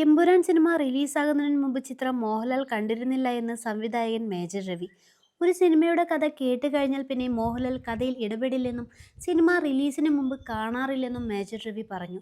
Empuraan cinema റിലീസാകുന്നതിന് മുമ്പ് ചിത്രം മോഹൻലാൽ കണ്ടിരുന്നില്ല എന്ന് സംവിധായകൻ മേജർ രവി. ഒരു സിനിമയുടെ കഥ കേട്ട് കഴിഞ്ഞാൽ പിന്നെ മോഹൻലാൽ കഥയിൽ ഇടപെടില്ലെന്നും സിനിമ റിലീസിന് മുമ്പ് കാണാറില്ലെന്നും മേജർ രവി പറഞ്ഞു.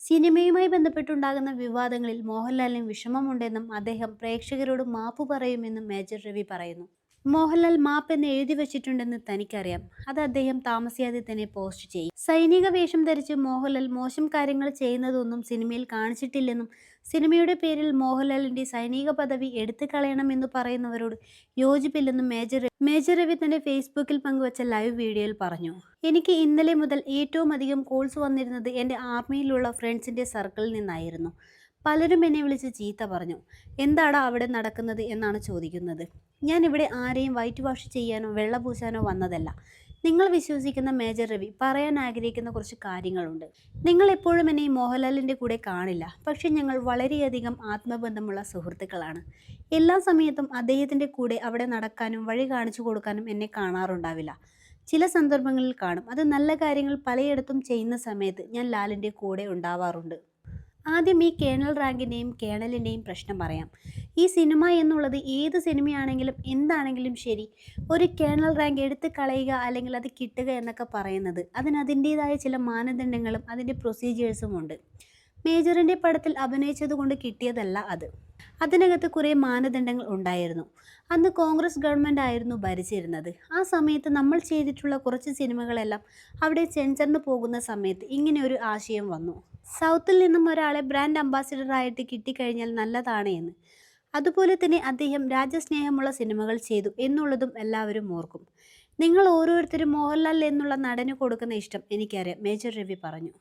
സിനിമയുമായി ബന്ധപ്പെട്ടുണ്ടാകുന്ന വിവാദങ്ങളിൽ മോഹൻലാലിന് വിഷമമുണ്ടെന്നും അദ്ദേഹം പ്രേക്ഷകരോട് മാപ്പ് പറയുമെന്നും മേജർ രവി പറയുന്നു. മോഹൻലാൽ മാപ്പ് എന്ന് എഴുതി വച്ചിട്ടുണ്ടെന്ന് തനിക്കറിയാം. അത് അദ്ദേഹം താമസിയാതെ തന്നെ പോസ്റ്റ് ചെയ്യും. സൈനിക വേഷം ധരിച്ച് മോഹൻലാൽ മോശം കാര്യങ്ങൾ ചെയ്യുന്നതൊന്നും സിനിമയിൽ കാണിച്ചിട്ടില്ലെന്നും സിനിമയുടെ പേരിൽ മോഹൻലാലിന്റെ സൈനിക പദവി എടുത്തു കളയണമെന്ന് പറയുന്നവരോട് യോജിപ്പില്ലെന്നും മേജർ മേജർ രവി തന്റെ ഫേസ്ബുക്കിൽ പങ്കുവച്ച ലൈവ് വീഡിയോയിൽ പറഞ്ഞു. എനിക്ക് ഇന്നലെ മുതൽ ഏറ്റവും അധികം കോൾസ് വന്നിരുന്നത് എന്റെ ആർമിയിലുള്ള ഫ്രണ്ട്സിന്റെ സർക്കിളിൽ നിന്നായിരുന്നു. പലരും എന്നെ വിളിച്ച് ചീത്ത പറഞ്ഞു. എന്താടാ അവിടെ നടക്കുന്നത് എന്നാണ് ചോദിക്കുന്നത്. ഞാൻ ഇവിടെ ആരെയും വൈറ്റ് വാഷ് ചെയ്യാനോ വെള്ള പൂശാനോ വന്നതല്ല. നിങ്ങൾ വിശ്വസിക്കുന്ന മേജർ രവി പറയാൻ ആഗ്രഹിക്കുന്ന കുറച്ച് കാര്യങ്ങളുണ്ട്. നിങ്ങൾ എപ്പോഴും എന്നെ ഈ മോഹൻലാലിന്റെ കൂടെ കാണില്ല. പക്ഷേ ഞങ്ങൾ വളരെയധികം ആത്മബന്ധമുള്ള സുഹൃത്തുക്കളാണ്. എല്ലാ സമയത്തും അദ്ദേഹത്തിന്റെ കൂടെ അവിടെ നടക്കാനും വഴി കാണിച്ചു കൊടുക്കാനും എന്നെ കാണാറുണ്ടാവില്ല. ചില സന്ദർഭങ്ങളിൽ കാണും. അത് നല്ല കാര്യങ്ങൾ പലയിടത്തും ചെയ്യുന്ന സമയത്ത് ഞാൻ ലാലിന്റെ കൂടെ ഉണ്ടാവാറുണ്ട്. ആദ്യം ഈ കേണൽ റാങ്കിന്റെയും കേണലിന്റെയും പ്രശ്നം പറയാം. ഈ സിനിമ എന്നുള്ളത് ഏത് സിനിമയാണെങ്കിലും എന്താണെങ്കിലും ശരി ഒരു കേണൽ റാങ്ക് എടുത്ത് കളയുക അല്ലെങ്കിൽ അത് കിട്ടുക എന്നൊക്കെ പറയുന്നത്. അതിന് അതിന്റേതായ ചില മാനദണ്ഡങ്ങളും അതിന്റെ പ്രൊസീജിയേഴ്സും ഉണ്ട്. മേജറിന്റെ പടത്തിൽ അഭിനയിച്ചത് കൊണ്ട് കിട്ടിയതല്ല അത്. അതിനകത്ത് കുറേ മാനദണ്ഡങ്ങൾ ഉണ്ടായിരുന്നു. അന്ന് കോൺഗ്രസ് ഗവൺമെന്റ് ആയിരുന്നു ഭരിച്ചിരുന്നത്. ആ സമയത്ത് നമ്മൾ ചെയ്തിട്ടുള്ള കുറച്ച് സിനിമകളെല്ലാം അവിടെ സെൻസറിന് പോകുന്ന സമയത്ത് ഇങ്ങനെ ഒരു ആശയം വന്നു. സൗത്തിൽ നിന്നും ഒരാളെ ബ്രാൻഡ് അംബാസിഡറായിട്ട് കിട്ടിക്കഴിഞ്ഞാൽ നല്ലതാണ് എന്ന്. അതുപോലെ തന്നെ അദ്ദേഹം രാജ്യസ്നേഹമുള്ള സിനിമകൾ ചെയ്തു എന്നുള്ളതും എല്ലാവരും ഓർക്കും. നിങ്ങൾ ഓരോരുത്തരും മോഹൻലാൽ എന്നുള്ള നടന് കൊടുക്കുന്ന ഇഷ്ടം എനിക്കറിയാം മേജർ രവി പറഞ്ഞു.